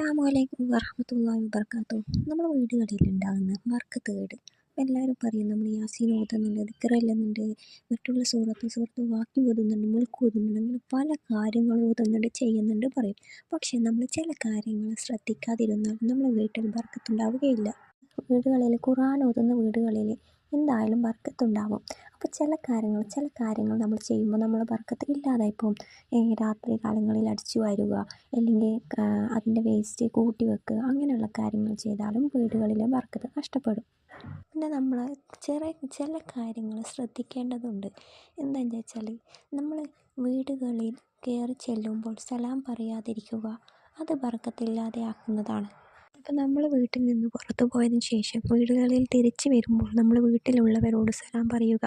അസ്സാമലൈക്കും വറഹമത്തല്ലാ വബർക്കാത്തു. നമ്മുടെ വീടുകളിൽ ഉണ്ടാകുന്ന ബർക്കത്ത് കേട്. എല്ലാവരും പറയും നമ്മൾ യാസീൻ ഓതുന്നുണ്ട് ദിക്കറല്ലുന്നുണ്ട് മറ്റുള്ള സൂറത്ത് സൂറത്ത് വാക്കി ഓതുന്നുണ്ട് മുൽക്ക് ഓതുന്നുണ്ട് അങ്ങനെ പല കാര്യങ്ങളും ഓതുന്നുണ്ട് ചെയ്യുന്നുണ്ട് പറയും. പക്ഷേ നമ്മൾ ചില കാര്യങ്ങൾ ശ്രദ്ധിക്കാതിരുന്നാൽ നമ്മുടെ വീട്ടിൽ ബർക്കത്തുണ്ടാവുകയില്ല വീടുകളിൽ ഖുറാൻ ഓതുന്ന വീടുകളിൽ എന്തായാലും ബർക്കത്തുണ്ടാവും അപ്പോൾ ചില കാര്യങ്ങൾ ചില കാര്യങ്ങൾ നമ്മൾ ചെയ്യുമ്പോൾ നമ്മൾ ബർക്കത്ത് ഇല്ലാതായി പോകും. രാത്രി കാലങ്ങളിൽ അടിച്ചു വരുക അല്ലെങ്കിൽ അതിന്റെ വേസ്റ്റ് കൂട്ടി വെക്കുക അങ്ങനെയുള്ള കാര്യങ്ങൾ ചെയ്താലും വീടുകളിലെ ബർക്കത്ത് നഷ്ടപ്പെടും. പിന്നെ നമ്മൾ ചെറിയ ചില കാര്യങ്ങൾ ശ്രദ്ധിക്കേണ്ടതുണ്ട്. എന്താണെന്ന് വെച്ചാൽ നമ്മൾ വീടുകളിൽ കയറി ചെല്ലുമ്പോൾ സലാം പറയാതിരിക്കുക അത് ബർക്കത്തില്ലാതെ ആക്കുന്നതാണ് ഇപ്പം നമ്മൾ വീട്ടിൽ നിന്ന് പുറത്ത് പോയതിന് ശേഷം വീടുകളിൽ തിരിച്ച് വരുമ്പോൾ നമ്മൾ വീട്ടിലുള്ളവരോട് സലാം പറയുക.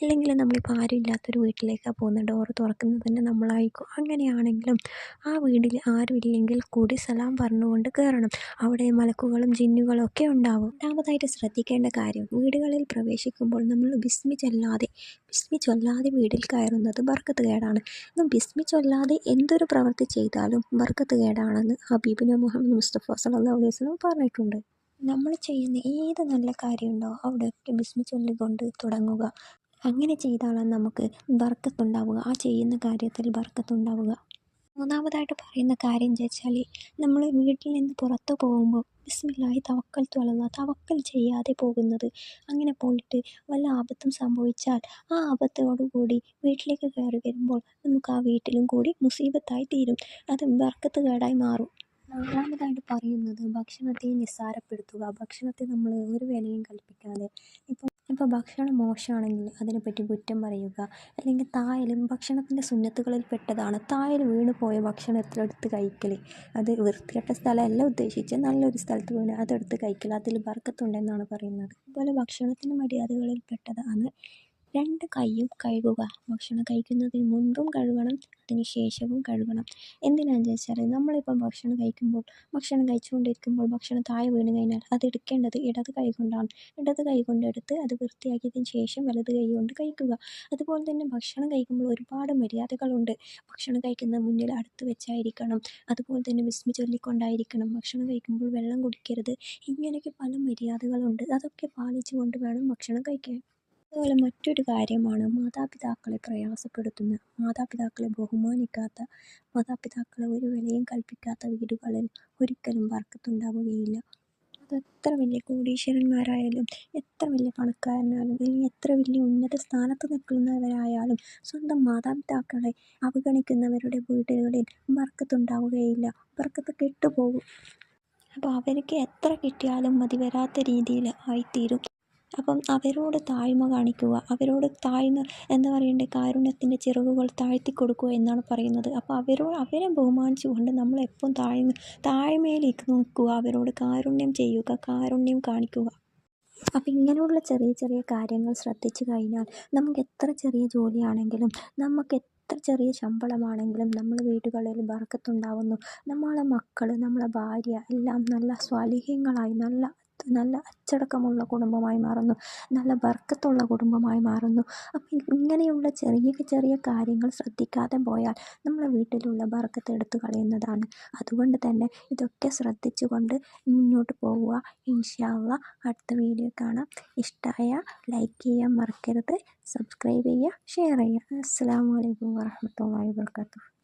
ഇല്ലെങ്കിൽ നമ്മളിപ്പോൾ ആരും ഇല്ലാത്തൊരു വീട്ടിലേക്കാണ് പോകുന്നത്. ഡോറ് തുറക്കുന്നത് തന്നെ നമ്മളായിരിക്കും. അങ്ങനെയാണെങ്കിലും ആ വീട്ടിൽ ആരുമില്ലെങ്കിൽ കൂടി സലാം പറഞ്ഞുകൊണ്ട് കയറണം. അവിടെ മലക്കുകളും ജിന്നുകളും ഒക്കെ ഉണ്ടാവും. രണ്ടാമതായിട്ട് ശ്രദ്ധിക്കേണ്ട കാര്യം വീടുകളിൽ പ്രവേശിക്കുമ്പോൾ നമ്മൾ ബിസ്മി ചൊല്ലാതെ ബിസ്മി ചൊല്ലാതെ വീട്ടിൽ കയറുന്നത് ബർക്കത്ത് കേടാണ്. ബിസ്മി ചൊല്ലാതെ എന്തൊരു പ്രവൃത്തി ചെയ്താലും ബർക്കത്ത് കേടാണെന്ന് ഹബീബിന് മുഹമ്മദ് മുസ്തഫ സല്ലല്ലാഹു വസല്ലം പറഞ്ഞിട്ടുണ്ട്. നമ്മൾ ചെയ്യുന്ന ഏത് നല്ല കാര്യമുണ്ടോ അവിടെയൊക്കെ ബിസ്മി ചൊല്ലിക്കൊണ്ട് തുടങ്ങുക. അങ്ങനെ ചെയ്താലാണ് നമുക്ക് ബർക്കത്തുണ്ടാവുക ആ ചെയ്യുന്ന കാര്യത്തിൽ ബർക്കത്തുണ്ടാവുക മൂന്നാമതായിട്ട് പറയുന്ന കാര്യം എന്താ വെച്ചാൽ നമ്മൾ വീട്ടിൽ നിന്ന് പുറത്ത് പോകുമ്പോൾ ബിസ്മില്ലാഹി തവക്കൽ തുളന്ന തവക്കൽ ചെയ്യാതെ പോകുന്നത്. അങ്ങനെ പോയിട്ട് വല്ല ആപത്തും സംഭവിച്ചാൽ ആ ആപത്തോടുകൂടി വീട്ടിലേക്ക് കയറി വരുമ്പോൾ നമുക്ക് ആ വീട്ടിലും കൂടി മുസീബത്തായി തീരും. അത് ബർക്കത്ത് കേടായി മാറും. നാലാമതായിട്ട് പറയുന്നത് ഭക്ഷണത്തെ നിസ്സാരപ്പെടുത്തുക. ഭക്ഷണത്തെ നമ്മൾ ഒരു വിലയും കൽപ്പിക്കാതെ ഇപ്പോൾ ഇപ്പോൾ ഭക്ഷണം മോശമാണെങ്കിൽ അതിനെപ്പറ്റി കുറ്റം പറയുക അല്ലെങ്കിൽ തായലും ഭക്ഷണത്തിന്റെ സുന്നത്തുകളിൽ പെട്ടതാണ്. തായൽ വീണ് പോയ ഭക്ഷണം എടുത്ത് കഴിക്കൽ അത് വൃത്തികെട്ട സ്ഥലമല്ല ഉദ്ദേശിച്ച് നല്ലൊരു സ്ഥലത്ത് വീണ് അതെടുത്ത് കഴിക്കൽ അതിൽ ബർക്കത്തുണ്ടെന്നാണ് പറയുന്നത്. അതുപോലെ ഭക്ഷണത്തിന്റെ മര്യാദകളിൽ പെട്ടതാണ് രണ്ട് കൈയും കഴുകുക. ഭക്ഷണം കഴിക്കുന്നതിന് മുൻപും കഴുകണം അതിന് ശേഷവും കഴുകണം. എന്തിനാണെന്ന് വെച്ചാൽ നമ്മളിപ്പം ഭക്ഷണം കഴിക്കുമ്പോൾ ഭക്ഷണം കഴിച്ചുകൊണ്ടിരിക്കുമ്പോൾ ഭക്ഷണം താഴെ വീണ് കഴിഞ്ഞാൽ അത് എടുക്കേണ്ടത് ഇടത് കൈ കൊണ്ടാണ്. ഇടത് കൈ കൊണ്ടെടുത്ത് അത് വൃത്തിയാക്കിയതിന് ശേഷം വലത് കൈ കൊണ്ട് കഴിക്കുക. അതുപോലെ തന്നെ ഭക്ഷണം കഴിക്കുമ്പോൾ ഒരുപാട് മര്യാദകളുണ്ട്. ഭക്ഷണം കഴിക്കുന്ന മുന്നിൽ അടുത്ത് വെച്ചായിരിക്കണം. അതുപോലെ തന്നെ വിസ്മി ചൊല്ലിക്കൊണ്ടായിരിക്കണം. ഭക്ഷണം കഴിക്കുമ്പോൾ വെള്ളം കുടിക്കരുത്. ഇങ്ങനെയൊക്കെ പല മര്യാദകളുണ്ട്. അതൊക്കെ പാലിച്ചുകൊണ്ട് വേണം ഭക്ഷണം കഴിക്കാൻ. അതുപോലെ മറ്റൊരു കാര്യമാണ് മാതാപിതാക്കളെ പ്രയാസപ്പെടുത്തുന്ന മാതാപിതാക്കളെ ബഹുമാനിക്കാത്ത മാതാപിതാക്കളെ ഒരു വിലയും കൽപ്പിക്കാത്ത വീടുകളിൽ ഒരിക്കലും വർക്കത്തുണ്ടാവുകയില്ല. അത് എത്ര വലിയ കോടീശ്വരന്മാരായാലും എത്ര വലിയ പണക്കാരനായാലും അല്ലെങ്കിൽ എത്ര വലിയ ഉന്നത സ്ഥാനത്ത് നിൽക്കുന്നവരായാലും സ്വന്തം മാതാപിതാക്കളെ അവഗണിക്കുന്നവരുടെ വീടുകളിൽ വർക്കത്തുണ്ടാവുകയില്ല. വർക്കത്ത് കെട്ടുപോകും. അപ്പോൾ അവർക്ക് എത്ര കിട്ടിയാലും മതി വരാത്ത രീതിയിൽ ആയിത്തീരും. അപ്പം അവരോട് താഴ്മ കാണിക്കുക അവരോട് താഴ്ന്ന് എന്താ പറയണ്ടേ കാരുണ്യത്തിന്റെ ചിറകുകൾ താഴ്ത്തി കൊടുക്കുക എന്നാണ് പറയുന്നത്. അപ്പോൾ അവരോ അവരെ ബഹുമാനിച്ചുകൊണ്ട് നമ്മൾ എപ്പം താഴ്ന്ന് താഴ്മയിലേക്ക് നോക്കുക അവരോട് കാരുണ്യം ചെയ്യുക കാരുണ്യം കാണിക്കുക. അപ്പം ഇങ്ങനെയുള്ള ചെറിയ ചെറിയ കാര്യങ്ങൾ ശ്രദ്ധിച്ചു കഴിഞ്ഞാൽ നമുക്ക് എത്ര ചെറിയ ജോലിയാണെങ്കിലും നമുക്ക് എത്ര ചെറിയ ശമ്പളമാണെങ്കിലും നമ്മൾ വീടുകളിൽ ബർക്കത്തുണ്ടാവുന്നു നമ്മളെ മക്കൾ നമ്മളെ ഭാര്യ എല്ലാം നല്ല സ്വാലിഹ്യങ്ങളായി നല്ല നല്ല അച്ചടക്കമുള്ള കുടുംബമായി മാറുന്നു. നല്ല ബർക്കത്തുള്ള കുടുംബമായി മാറുന്നു. അപ്പം ഇങ്ങനെയുള്ള ചെറിയ ചെറിയ കാര്യങ്ങൾ ശ്രദ്ധിക്കാതെ പോയാൽ നമ്മളെ വീട്ടിലുള്ള ബർക്കത്ത് എടുത്തു കളയുന്നതാണ്. അതുകൊണ്ട് തന്നെ ഇതൊക്കെ ശ്രദ്ധിച്ചുകൊണ്ട് മുന്നോട്ട് പോവുക. ഇൻഷാ അള്ളാ അടുത്ത വീഡിയോ കാണാം. ഇഷ്ടമായ ലൈക്ക് ചെയ്യാൻ മറക്കരുത്. സബ്സ്ക്രൈബ് ചെയ്യുക ഷെയർ ചെയ്യുക. അസ്സാം വലൈക്കും വാഹമത്തല്ലാ വാബർക്കാത്തു